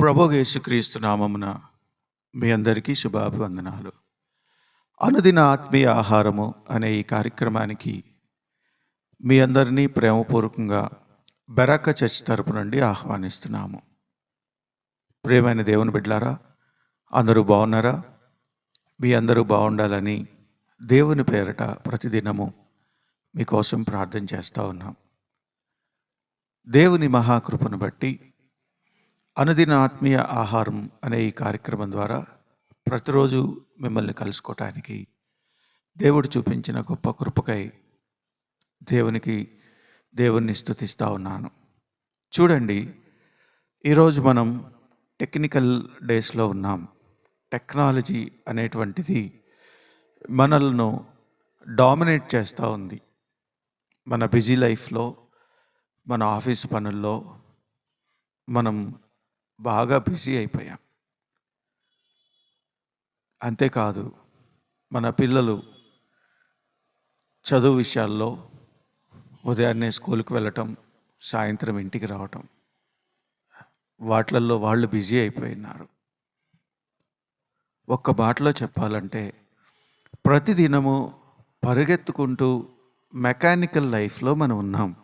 ప్రభు యేసుక్రీస్తు నామమున మీ అందరికీ శుభాభివందనాలు. అనుదిన ఆత్మీయ ఆహారము అనే ఈ కార్యక్రమానికి మీ అందరినీ ప్రేమపూర్వకంగా బెరాక చర్చ్ తరపు నుండి ఆహ్వానిస్తున్నాము. ప్రేమైన దేవుని బిడ్లారా అందరూ బాగున్నారా? మీ అందరూ బాగుండాలని దేవుని పేరట ప్రతిదినము మీకోసం ప్రార్థన చేస్తూ ఉన్నాం. దేవుని మహాకృపను బట్టి అనుదిన ఆత్మీయ ఆహారం అనే ఈ కార్యక్రమం ద్వారా ప్రతిరోజు మిమ్మల్ని కలుసుకోవటానికి దేవుడు చూపించిన గొప్ప కృపకై దేవునికి దేవుణ్ణి స్థుతిస్తూ ఉన్నాను. చూడండి ఈరోజు మనం టెక్నికల్ డేస్లో ఉన్నాం. టెక్నాలజీ అనేటువంటిది మనల్ని డామినేట్ చేస్తూ ఉంది. మన బిజీ లైఫ్లో మన ఆఫీస్ పనుల్లో మనం బాగా బిజీ అయిపోయాం. అంతేకాదు మన పిల్లలు చదువు విషయాల్లో ఉదయాన్నే స్కూల్కి వెళ్ళటం సాయంత్రం ఇంటికి రావటం వాటిల్లో వాళ్ళు బిజీ అయిపోయినారు. ఒక్క మాటలో చెప్పాలంటే ప్రతిదినము పరిగెత్తుకుంటూ మెకానికల్ లైఫ్లో మనం ఉన్నాం.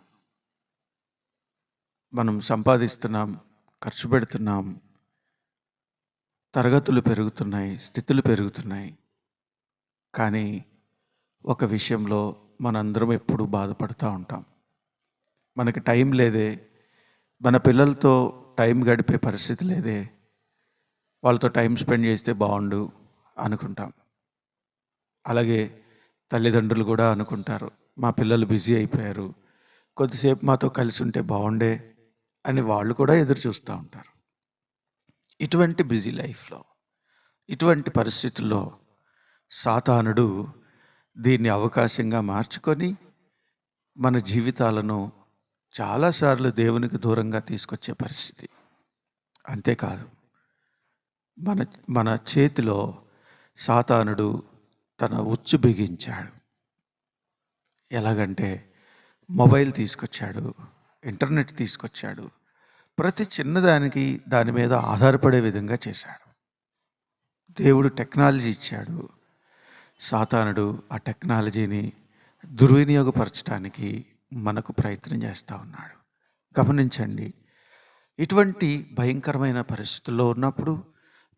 మనం సంపాదిస్తున్నాం ఖర్చు పెడుతున్నాం. తరగతులు పెరుగుతున్నాయి స్థితులు పెరుగుతున్నాయి. కానీ ఒక విషయంలో మనందరం ఎప్పుడూ బాధపడుతూ ఉంటాం. మనకి టైం లేదే మన పిల్లలతో టైం గడిపే పరిస్థితి లేదే వాళ్ళతో టైం స్పెండ్ చేస్తే బాగుండు అనుకుంటాం. అలాగే తల్లిదండ్రులు కూడా అనుకుంటారు మా పిల్లలు బిజీ అయిపోయారు కొద్దిసేపు మాతో కలిసి ఉంటే బాగుండే అని వాళ్ళు కూడా ఎదురు చూస్తూ ఉంటారు. ఇటువంటి బిజీ లైఫ్లో ఇటువంటి పరిస్థితుల్లో సాతానుడు దీన్ని అవకాశంగా మార్చుకొని మన జీవితాలను చాలాసార్లు దేవునికి దూరంగా తీసుకొచ్చే పరిస్థితి. అంతేకాదు మన మన చేతిలో సాతానుడు తన ఉచ్చు బిగించాడు. ఎలాగంటే మొబైల్ తీసుకొచ్చాడు. ఇంటర్నెట్ తీసుకొచ్చాడు. ప్రతి చిన్నదానికి దాని మీద ఆధారపడే విధంగా చేశాడు. దేవుడు టెక్నాలజీ ఇచ్చాడు. సాతానుడు ఆ టెక్నాలజీని దుర్వినియోగపరచడానికి మనకు ప్రయత్నం చేస్తూ ఉన్నాడు. గమనించండి ఇటువంటి భయంకరమైన పరిస్థితుల్లో ఉన్నప్పుడు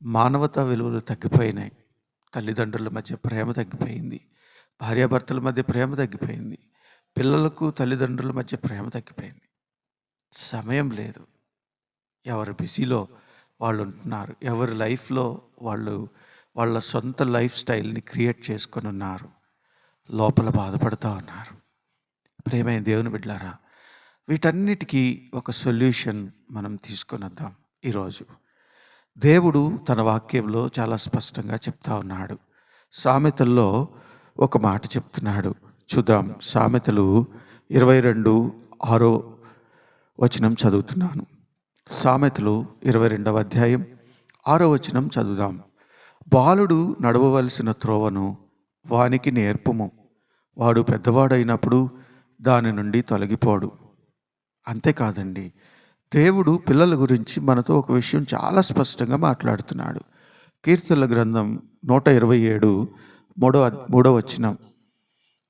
మానవతా విలువలు తగ్గిపోయినాయి. తల్లిదండ్రుల మధ్య ప్రేమ తగ్గిపోయింది. భార్యాభర్తల మధ్య ప్రేమ తగ్గిపోయింది. పిల్లలకు తల్లిదండ్రుల మధ్య ప్రేమ తగ్గిపోయింది. సమయం లేదు. ఎవరు బిజీలో వాళ్ళు ఉంటున్నారు. ఎవరి లైఫ్లో వాళ్ళు వాళ్ళ సొంత లైఫ్ స్టైల్ని క్రియేట్ చేసుకొని ఉన్నారు. లోపల బాధపడుతూ ఉన్నారు. ప్రేమైన దేవుని బిడ్డారా వీటన్నిటికీ ఒక సొల్యూషన్ మనం తీసుకొని వద్దాం ఈరోజు. దేవుడు తన వాక్యంలో చాలా స్పష్టంగా చెప్తా ఉన్నాడు. సామెతల్లో ఒక మాట చెప్తున్నాడు. చూద్దాం సామెతలు ఇరవై రెండు ఆరో వచనం చదువుతున్నాను. సామెతలు ఇరవై రెండవ అధ్యాయం ఆరో వచనం చదువుదాం. బాలుడు నడవవలసిన త్రోవను వానికి నేర్పము. వాడు పెద్దవాడైనప్పుడు దాని నుండి తొలగిపోడు. అంతేకాదండి దేవుడు పిల్లల గురించి మనతో ఒక విషయం చాలా స్పష్టంగా మాట్లాడుతున్నాడు. కీర్తనల గ్రంథం నూట ఇరవై ఏడు మూడో మూడో వచనం.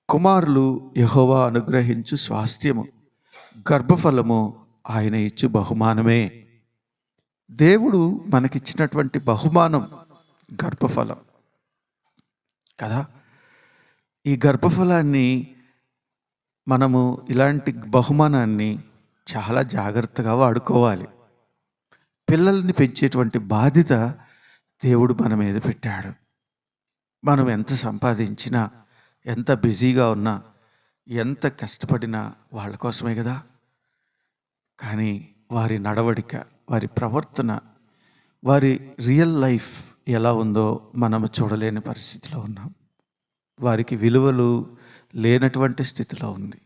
కుమారులు యహోవా అనుగ్రహించు స్వాస్థ్యము. గర్భఫలము ఆయన ఇచ్చు బహుమానమే. దేవుడు మనకిచ్చినటువంటి బహుమానం గర్భఫలం. కదా? ఈ గర్భఫలాన్ని మనము ఇలాంటి బహుమానాన్ని చాలా జాగ్రత్తగా వాడుకోవాలి. పిల్లల్ని పెంచేటువంటి బాధ్యత దేవుడు మన మీద పెట్టాడు. మనం ఎంత సంపాదించినా ఎంత బిజీగా ఉన్నా ఎంత కష్టపడినా వాళ్ళ కోసమే కదా? కానీ వారి నడవడిక వారి ప్రవర్తన వారి రియల్ లైఫ్ ఎలా ఉందో మనం చూడలేని పరిస్థితిలో ఉన్నాం. వారికి విలువలు లేనటువంటి స్థితిలో ఉంది.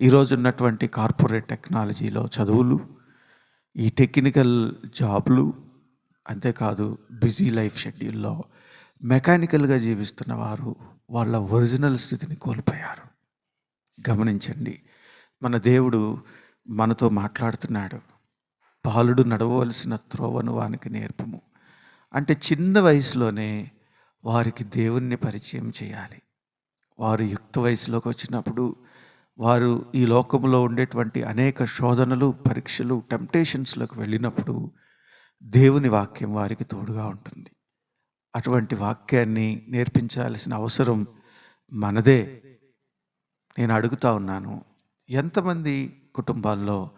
ఈరోజు ఉన్నటువంటి కార్పొరేట్ టెక్నాలజీలో చదువులు ఈ టెక్నికల్ జాబ్లు అంతేకాదు బిజీ లైఫ్ షెడ్యూల్లో మెకానికల్గా జీవిస్తున్న వారు వాళ్ళ ఒరిజినల్ స్థితిని కోల్పోయారు. గమనించండి మన దేవుడు మనతో మాట్లాడుతున్నాడు. బాలుడు నడవవలసిన త్రోవను వానికి నేర్పము. అంటే చిన్న వయసులోనే వారికి దేవుణ్ణి పరిచయం చేయాలి. వారు యుక్త వయసులోకి వచ్చినప్పుడు వారు ఈ లోకంలో ఉండేటువంటి అనేక శోధనలు పరీక్షలు టెంప్టేషన్స్లోకి వెళ్ళినప్పుడు దేవుని వాక్యం వారికి తోడుగా ఉంటుంది. అటువంటి వాక్యాన్ని నేర్పించాల్సిన అవసరం మనదే. నేను అడుగుతా ఉన్నాను. ఎంతమంది కుటుంబాల్లో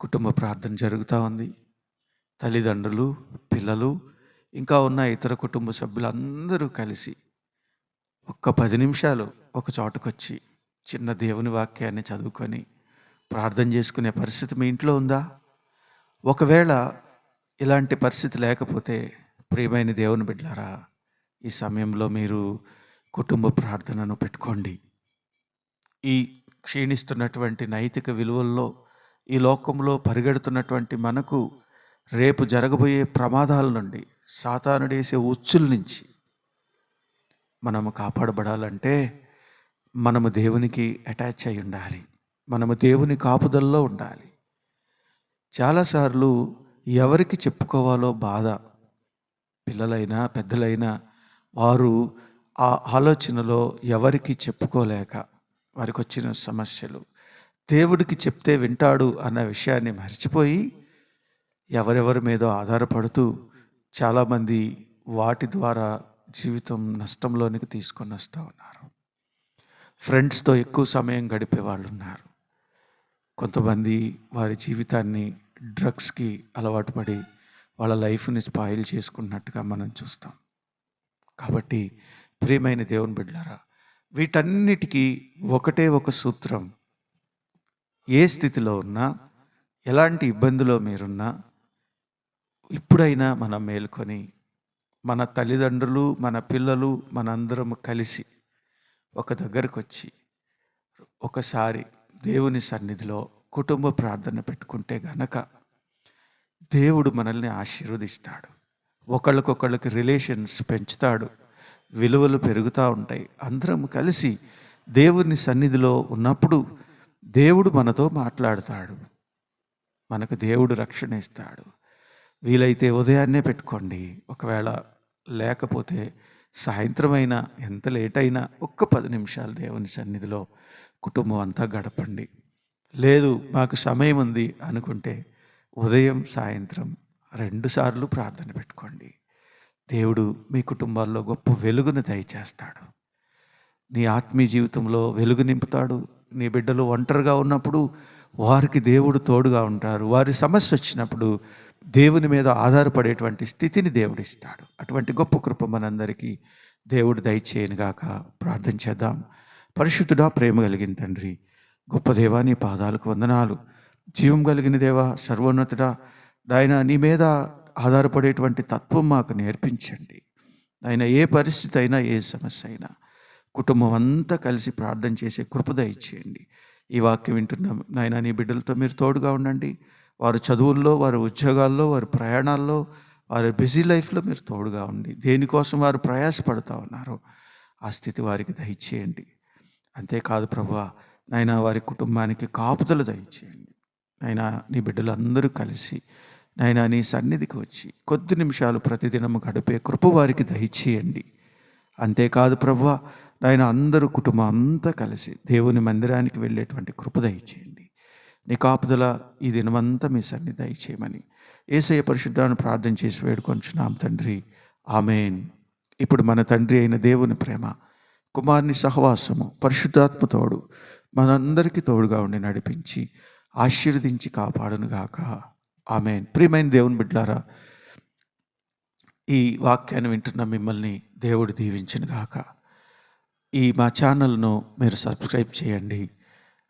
కుటుంబ ప్రార్థన జరుగుతూ ఉంది. తల్లిదండ్రులు పిల్లలు ఇంకా ఉన్న ఇతర కుటుంబ సభ్యులందరూ కలిసి ఒక్క పది నిమిషాలు ఒక చోటకొచ్చి చిన్న దేవుని వాక్యాన్ని చదువుకొని ప్రార్థన చేసుకునే పరిస్థితి మీ ఇంట్లో ఉందా? ఒకవేళ ఇలాంటి పరిస్థితి లేకపోతే ప్రియమైన దేవుని బిడ్డారా ఈ సమయంలో మీరు కుటుంబ ప్రార్థనను పెట్టుకోండి. ఈ క్షీణిస్తున్నటువంటి నైతిక విలువల్లో ఈ లోకంలో పరిగెడుతున్నటువంటి మనకు రేపు జరగబోయే ప్రమాదాల నుండి సాతానుడేసే ఉచ్చుల నుంచి మనము కాపాడబడాలంటే మనము దేవునికి అటాచ్ అయి ఉండాలి. మనము దేవుని కాపుదల్లో ఉండాలి. చాలాసార్లు ఎవరికి చెప్పుకోవాలో బాధ పిల్లలైనా పెద్దలైనా వారు ఆ ఆలోచనలో ఎవరికి చెప్పుకోలేక వారికి వచ్చిన సమస్యలు. దేవుడికి చెప్తే వింటాడు అన్న విషయాన్ని మర్చిపోయి ఎవరెవరి మీదో ఆధారపడుతూ చాలామంది వాటి ద్వారా జీవితం నష్టంలోనికి తీసుకొని వస్తూ ఉన్నారు. ఫ్రెండ్స్తో ఎక్కువ సమయం గడిపే వాళ్ళు ఉన్నారు కొంతమంది వారి జీవితాన్ని డ్రగ్స్కి అలవాటు పడి వాళ్ళ లైఫ్ని స్పాయిల్ చేసుకున్నట్టుగా మనం చూస్తాం. కాబట్టి ప్రియమైన దేవుని బిడ్డారా వీటన్నిటికీ ఒకటే ఒక సూత్రం. ఏ స్థితిలో ఉన్నా ఎలాంటి ఇబ్బందిలో మీరున్నా ఇప్పుడైనా మనం మేలుకొని మన తల్లిదండ్రులు మన పిల్లలు మనందరం కలిసి ఒక దగ్గరకు వచ్చి ఒకసారి దేవుని సన్నిధిలో కుటుంబ ప్రార్థన పెట్టుకుంటే గనక దేవుడు మనల్ని ఆశీర్వదిస్తాడు. ఒకళ్ళకొకళ్ళకి రిలేషన్స్ పెంచుతాడు. విలువలు పెరుగుతూ ఉంటాయి. అందరం కలిసి దేవుని సన్నిధిలో ఉన్నప్పుడు దేవుడు మనతో మాట్లాడతాడు. మనకు దేవుడు రక్షణ ఇస్తాడు. వీలైతే ఉదయాన్నే పెట్టుకోండి. ఒకవేళ లేకపోతే సాయంత్రం అయినా ఎంత లేట్ అయినా ఒక్క పది నిమిషాలు దేవుని సన్నిధిలో కుటుంబం అంతా గడపండి. లేదు మాకు సమయం ఉంది అనుకుంటే ఉదయం సాయంత్రం రెండుసార్లు ప్రార్థన పెట్టుకోండి. దేవుడు మీ కుటుంబాల్లో గొప్ప వెలుగును దయచేస్తాడు. నీ ఆత్మీయ జీవితంలో వెలుగు నింపుతాడు. నీ బిడ్డలు ఒంటరిగా ఉన్నప్పుడు వారికి దేవుడు తోడుగా ఉంటారు. వారి సమస్య వచ్చినప్పుడు దేవుని మీద ఆధారపడేటువంటి స్థితిని దేవుడు ఇస్తాడు అటువంటి గొప్ప కృప మనందరికీ దేవుడు దయచేయనుగాక ప్రార్థన చేద్దాం. పరిశుద్ధుడా ప్రేమ కలిగిన తండ్రి గొప్ప దేవా నీ పాదాలకు వందనాలు. జీవం కలిగిన దేవా సర్వోన్నతుడా నాయన నీ మీద ఆధారపడేటువంటి తత్వం మాకు నేర్పించండి. ఆయన ఏ పరిస్థితి అయినా ఏ సమస్య అయినా కుటుంబం అంతా కలిసి ప్రార్థన చేసే కృపద ఇచ్చేయండి ఈ వాక్యం వింటున్నాం నాయన నీ బిడ్డలతో మీరు తోడుగా ఉండండి. వారు చదువుల్లో వారి ఉద్యోగాల్లో వారి ప్రయాణాల్లో వారి బిజీ లైఫ్లో మీరు తోడుగా ఉండి దేనికోసం వారు ప్రయాసపడుతూ ఉన్నారు ఆ స్థితి వారికి దయచేయండి. అంతేకాదు ప్రభా నాయన వారి కుటుంబానికి కాపుదలు దయచేయండి. నాయన నీ బిడ్డలందరూ కలిసి నాయన నీ సన్నిధికి వచ్చి కొద్ది నిమిషాలు ప్రతిదినము గడిపే కృప వారికి దయచేయండి. అంతేకాదు ప్రభు నాయన అందరూ కుటుంబం అంతా కలిసి దేవుని మందిరానికి వెళ్ళేటువంటి కృప దయచేయండి. నీ కాపుదల ఈ దినమంతా మీ సన్ని దయచేయమని ఏసయ్య పరిశుద్ధాన్ని ప్రార్థన చేసి వేడుకొంచున్నాం తండ్రి. ఆమెన్. ఇప్పుడు మన తండ్రి అయిన దేవుని ప్రేమ కుమారుని సహవాసము పరిశుద్ధాత్మ తోడు మనందరికీ తోడుగా ఉండి నడిపించి ఆశీర్వదించి కాపాడునుగాక. ఆమె ప్రియమైన దేవుని బిడ్డారా ఈ వాక్యాన్ని వింటున్న మిమ్మల్ని దేవుడు దీవించిన గాక ఈ మా ఛానల్ను మీరు సబ్స్క్రైబ్ చేయండి.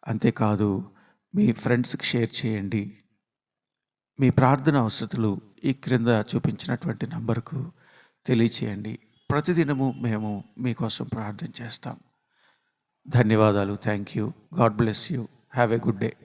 అంతేకాదు మీ ఫ్రెండ్స్కి షేర్ చేయండి. మీ ప్రార్థన అవసరతలు ఈ క్రింద చూపించినటువంటి నంబర్కు తెలియచేయండి. ప్రతిదినము మేము మీకోసం ప్రార్థన చేస్తాం. ధన్యవాదాలు. Thank you. God bless you. Have a good day.